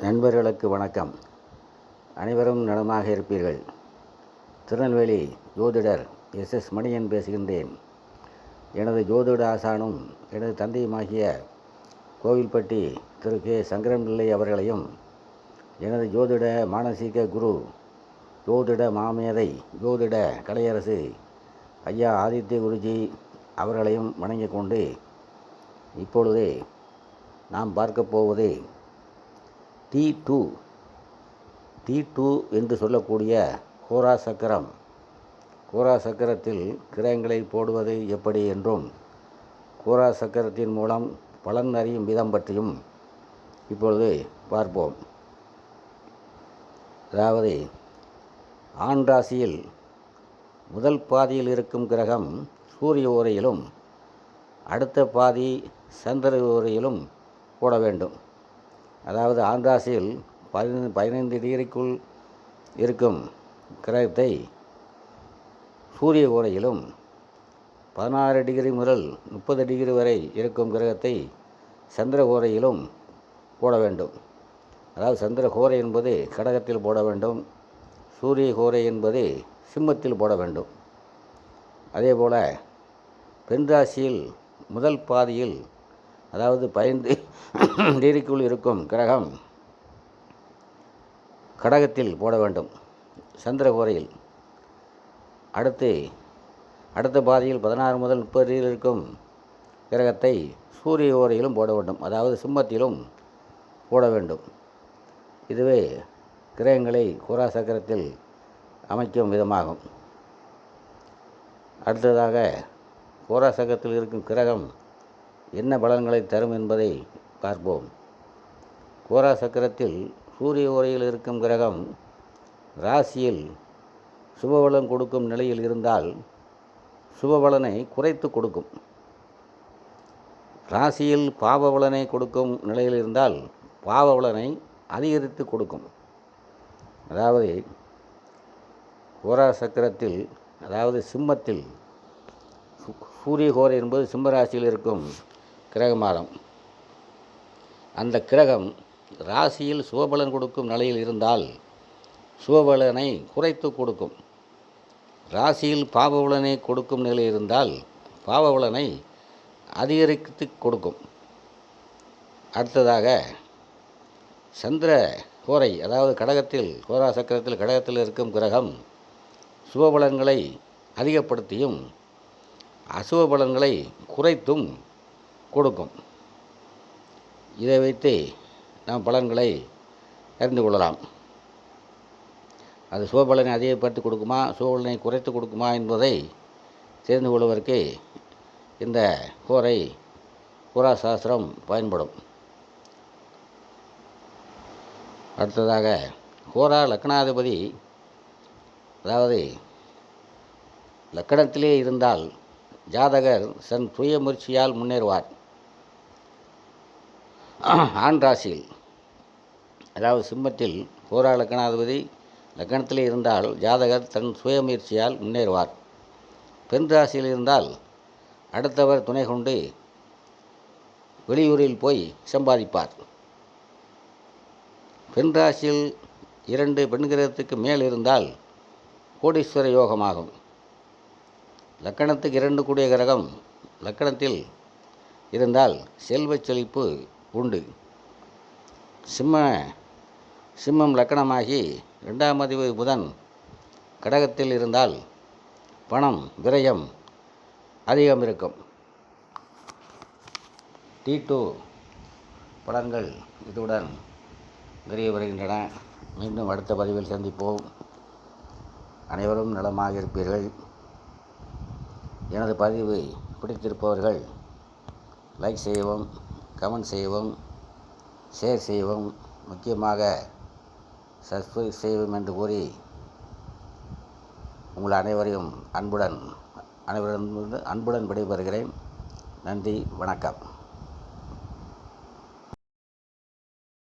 நண்பர்களுக்கு வணக்கம். அனைவரும் நலமாக இருப்பீர்கள். திருநெல்வேலி ஜோதிடர் எஸ். எஸ். மணியன் பேசுகின்றேன். எனது ஜோதிட ஆசானும் எனது தந்தையுமாகிய கோவில்பட்டி திரு. கே. சங்கரன் பிள்ளை அவர்களையும் எனது ஜோதிட மானசீக குரு ஜோதிட மாமேதை ஜோதிட கலையரசு ஐயா ஆதித்ய குருஜி அவர்களையும் வணங்கிக் கொண்டு இப்பொழுது நாம் பார்க்கப் போவது டி டூ டி டூ என்று சொல்லக்கூடிய கோரா சக்கரம் கோரா சக்கரத்தில் கிரகங்களை போடுவது எப்படி என்றும் கோரா சக்கரத்தின் மூலம் பலன் அறியும் விதம் பற்றியும் இப்பொழுது பார்ப்போம். அதாவது ஆண் ராசியில் முதல் பாதியில் இருக்கும் கிரகம் சூரிய ஓரையிலும் அடுத்த பாதி சந்திர ஓரையிலும் போட வேண்டும். அதாவது ஆண் பதினைந்து பதினைந்து டிகிரிக்குள் இருக்கும் கிரகத்தை சூரிய கோடையிலும் பதினாறு டிகிரி முதல் முப்பது டிகிரி வரை இருக்கும் கிரகத்தை சந்திர கோரையிலும் போட வேண்டும். அதாவது சந்திர கோரை என்பது கடகத்தில் போட வேண்டும் சூரிய கோரை என்பது சிம்மத்தில் போட வேண்டும். அதேபோல் பெண் ராசியில் முதல் பாதியில் அதாவது பதினைந்து டிகிரிக்குள் இருக்கும் கிரகம் கடகத்தில் போட வேண்டும். சந்திரகோரையில் அடுத்து அடுத்த பாதியில் பதினாறு முதல் முப்பது டிகிரியில் இருக்கும் கிரகத்தை சூரிய ஓரையிலும் போட வேண்டும். அதாவது சிம்மத்திலும் போட வேண்டும். இதுவே கிரகங்களை கூரா சக்கரத்தில் அமைக்கும் விதமாகும். அடுத்ததாக கூரா சக்கரத்தில் இருக்கும் கிரகம் என்ன பலன்களை தரும் என்பதை பார்ப்போம். கோரா சக்கரத்தில் சூரிய ஓரையில் இருக்கும் கிரகம் ராசியில் சுபபலம் கொடுக்கும் நிலையில் இருந்தால் சுபபலனை குறைத்து கொடுக்கும். ராசியில் பாவபலனை கொடுக்கும் நிலையில் இருந்தால் பாவபலனை அதிகரித்து கொடுக்கும். அதாவது கோரா சக்கரத்தில் அதாவது சிம்மத்தில் சூரிய கோரை என்பது சிம்ம ராசியில் இருக்கும் கிரகமாகும். அந்த கிரகம் ராசியில் சுபபலன் கொடுக்கும் நிலையில் இருந்தால் சுபபலனை குறைத்து கொடுக்கும். ராசியில் பாவபலனை கொடுக்கும் நிலை இருந்தால் பாவபலனை அதிகரித்து கொடுக்கும். அடுத்ததாக சந்திர கோரை அதாவது கடகத்தில் கோரா சக்கரத்தில் கடகத்தில் இருக்கும் கிரகம் சுபபலன்களை அதிகப்படுத்தியும் அசுப பலன்களை குறைத்தும் கொடுக்கும். இதை வைத்து நாம் பலன்களை அறிந்து கொள்ளலாம். அது சுபபலனை அதிகப்படுத்தி கொடுக்குமா சுபபலனை குறைத்து கொடுக்குமா என்பதை தெரிந்து கொள்வதற்கு இந்த கோரை புறா சாஸ்திரம் பயன்படும். அடுத்ததாக கோரா லக்னாதிபதி அதாவது லக்கணத்திலே இருந்தால் ஜாதகர் தன் சுய முயற்சியால் முன்னேறுவார். ஆண் ராசியில் அதாவது சிம்மத்தில் கோரா லக்கணாதிபதி லக்கணத்தில் இருந்தால் ஜாதகர் தன் சுய முயற்சியால் முன்னேறுவார். பெண் ராசியில் இருந்தால் அடுத்தவர் துணை கொண்டு வெளியூரில் போய் சம்பாதிப்பார். பெண் ராசியில் இரண்டு பெண் கிரகத்துக்கு மேல் இருந்தால் கோடீஸ்வர யோகமாகும். லக்கணத்துக்கு இரண்டு கூடிய கிரகம் லக்கணத்தில் இருந்தால் செல்வச் செழிப்பு உண்டு. சிம்ம சிம்மம் லக்கணமாகி ரெண்டாம் அதிபதி புதன் கடகத்தில் இருந்தால் பணம் விரயம் அதிகம் இருக்கும். டி டூ படங்கள் இதுடன் நிறைய வருகின்றன மீண்டும் அடுத்த பதிவில் சந்திப்போம். அனைவரும் நலமாக இருப்பீர்கள். எனது பதிவு பிடித்திருப்பவர்கள் லைக் செய்யவும் கமெண்ட் செய்யவும் ஷேர் செய்யவும் முக்கியமாக சப்ஸ்கிரைப் செய்யவும் என்று கூறி உங்கள் அனைவரையும் அன்புடன் அனைவரும் அன்புடன் விடைபெறுகிறேன். நன்றி வணக்கம்.